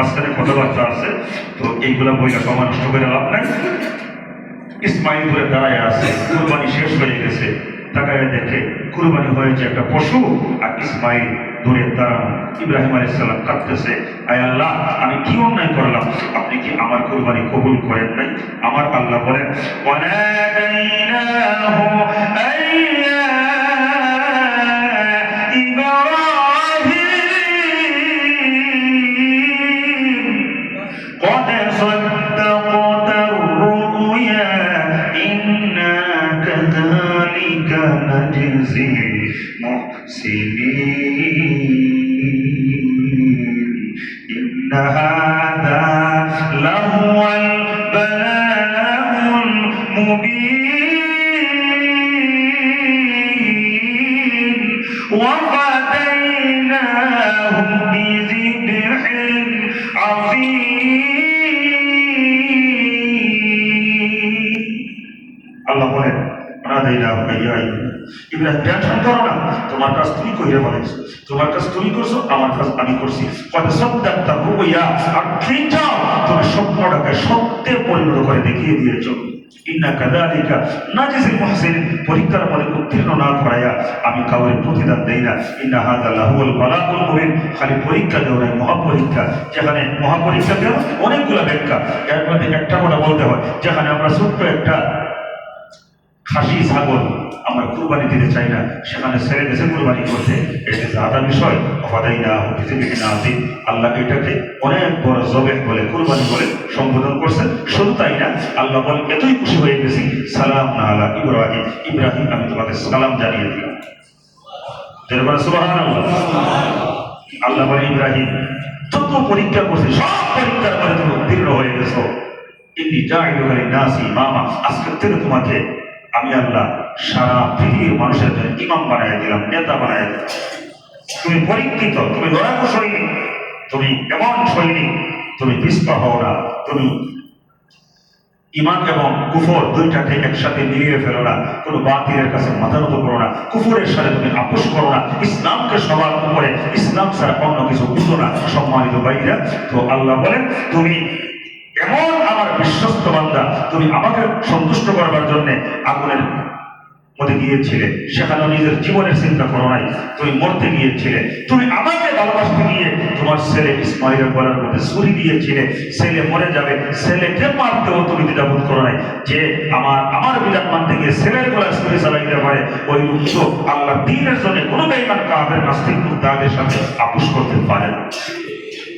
মাঝখানে কথাবার্তা আছে, তো এইগুলা বইটা সময় নষ্ট করে লাভ নাই ইসমাইল ধরে দাঁড়ায় আছে, কুরবানি শেষ হয়ে গেছে। তাকায় দেখে কুরবানি হয়েছে একটা পশু, আর ইসমাইল দূরে দাঁড়ানো ইব্রাহিম আলাইহিস সালাম কাঁদতেছে, আয় আল্লাহ, আমি কি অন্যায় করলাম? আপনি কি আমার কুরবানি কবুল করেন নাই? আমার আল্লাহ বলেন المحسنين إن هذا لهو البلاء المبين وفديناه بذبح عظيم করো না তোমার কাজ তুমি তোমার কাজ তুমি করছ আমার কাজ আমি করছি রুইয়া আর ঠিক যাও তুমি স্বপ্নটাকে সত্যে পরিণত করে দেখিয়ে দিয়েছ। ইন্না কাদালিকা পরীক্ষার পরে উত্তীর্ণ না করাইয়া আমি কাউরে প্রতিদান দেই না। ইন্না হাযা লাহুল বালাগুল মুবিন খালি পরীক্ষা দেও না মহাপরীক্ষা যেখানে মহাপরীক্ষা দেও, অনেকগুলো ব্যাখ্যা। এর মধ্যে একটা কথা বলতে হয়, যেখানে আমরা ছোট্ট একটা খাসি, ছাগল আমরা কুরবানি দিতে চাই না। সেখানে ছেড়ে দেশে কুরবানি করতে। এটা যে আদা বিষয় অবাদাই না পৃথিবীকে না দিন আল্লাহ এটাকে অনেক বড় জবে বলে, কুরবানি বলে সম্বোধন করছেন। শুধু তাই না, আল্লাহ বলে এতই খুশি হয়ে গেছি। সালাম না আল্লাহ ইব্রাহিম। ইব্রাহিম, আমি তোমাকে সালাম জানিয়ে দিলাম। আল্লাহ বলে ইব্রাহিম, যত পরীক্ষা করছে, সব পরীক্ষার পরে তুমি উত্তীর্ণ হয়ে গেছো। ইন্নি জাইলুকারি নাসি মামা, আজকের থেকে তোমাকে আমি আল্লাহ সারা পৃথিবীর মানুষের জন্য ইমাম বানায় দিলাম, নেতা দিলাম। তুমি পরীক্ষিত, তুমি লড়াকু সৈনিক, তুমি এমন সৈনিক, তুমি পিস্পা হও না, তুমি ইমান এবং কুফর দুইটাকে একসাথে মিলিয়ে ফেলো না, কোনো বাতিলের কাছে মাথা করো না, কুফরের সাথে তুমি আপোষ করো না, ইসলামকে সবার উপরে, ইসলাম ছাড়া অন্য কিছু বুঝো না, সম্মানিত ভাইরা। তো আল্লাহ বলেন, তুমি এমন আমার বিশ্বস্ত বান্দা, তুমি আমাকে সন্তুষ্ট করবার জন্য আগুনের মধ্যে গিয়েছিলে। সেখানে নিজের জীবনের চিন্তা করো নাই, তুমি মরতে গিয়েছিলে। তুমি আমাকে ভালোবাসতে গিয়ে তোমার ছেলে ইসমাইলের গলার মধ্যে ছুরি দিয়েছিলে। ছেলে মরে যাবে, ছেলেকে মারতেও তুমি দ্বিধাবোধ করো নাই। যে আমার আমার বিধান মানতে গিয়ে ছেলের গলায় ছুরি চালাইতে পারে, ওই উচ্চ আল্লাহ দিনের জন্য কোনো বেইমান কাছ থেকে তাদের সাথে আপোষ করতে পারে না।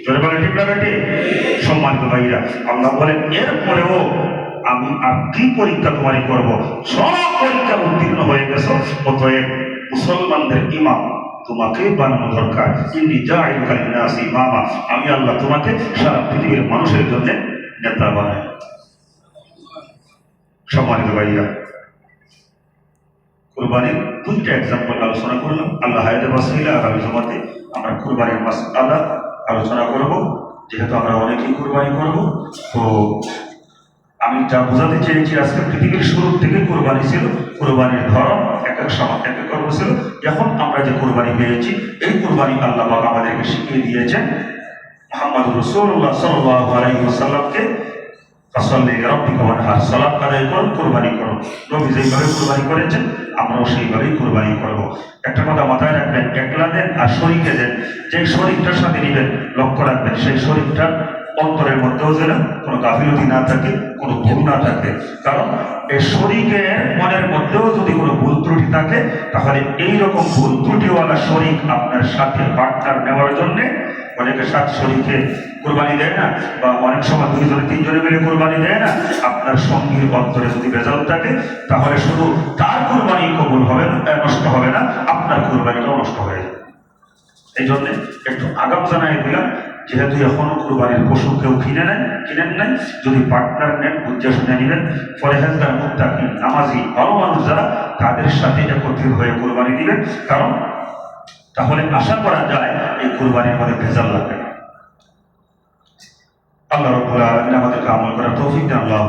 জোরে ঠিক না সম্মানিত ভাইরা আল্লাহ বলেন, এরপরেও আমি আর কি পরীক্ষা তোমারই করব? সব পরীক্ষা উত্তীর্ণ হয়ে গেছো। অতএব মুসলমানদের ইমাম তোমাকে বানানো দরকার। ইন্নি জাহিল কালিনাস ইমামা আমি আল্লাহ তোমাকে সারা পৃথিবীর মানুষের জন্য নেতা বানাই। সম্মানিত ভাইরা কুরবানির দুইটা এক্সাম্পল আলোচনা করলাম। আল্লাহ হায়দে বাসাইলা আগামী জমাতে আমরা কুরবানির মাস আদা আলোচনা করব। যেহেতু আমরা অনেকেই কুরবানি করব, তো আমি যা বোঝাতে চেয়েছি, আজকে পৃথিবীর শুরু থেকে কোরবানি ছিল, কোরবানির ধরন, এক এক সময় এক এক রকম ছিল। এখন আমরা যে কোরবানি পেয়েছি, এই কোরবানি আল্লাহ পাক আমাদেরকে শিখিয়ে দিয়েছেন। মোহাম্মদ রসুল্লাহ সাল্লাহ আলাইসাল্লামকে ফসল্লি রব্বিকা ওয়ানহার সালাত আদায় করুন কোরবানি করুন নবী যেইভাবে কোরবানি করেছেন আমরাও সেইভাবেই কোরবানি করব। একটা কথা মাথায় রাখবেন একলা দেন আর শরীরকে দেন। যে শরীরটার সাথে নিবেন, লক্ষ্য রাখবেন, সেই শরীরটার অন্তরের মধ্যেও যেন গাফিলতি না থাকে, কোনো ভুল না থাকে। কারণ এই শরীরের মনের মধ্যেও যদি কোনো ভুল ত্রুটি থাকে, তাহলে এইরকম ভুল ত্রুটিওয়ালা শরীর আপনার সাথে পার্টনার নেওয়ার জন্যে অনেকে সাত শরীরকে কোরবানি দেয় না, বা অনেক সময় দুইজনে, তিনজনে মিলে কোরবানি দেয় না। আপনার সঙ্গীর অন্তরে যদি বেজাল থাকে, তাহলে শুধু তার কোরবানি কবুল হবে না নষ্ট হবে না, আপনার কোরবানিটাও নষ্ট হয়ে যাবে। এই জন্য একটু আগাম জানাই দিলাম যেহেতু এখনও কোরবানির পশু কেউ কিনে নেন কিনেন নাই যদি পার্টনার নেন, বুঝে শুনে নেবেন ফরেহাজদার মুক্তাকি নামাজি ভালো মানুষ যারা, তাদের সাথে একত্রিত হয়ে কোরবানি দিবেন। কারণ, তাহলে আশা করা যায় এই কোরবানির মধ্যে ভেজাল লাগবে না। আল্লাহ রব্বুল আলামিন আমাদেরকে আমল করার তৌফিক আল্লাহ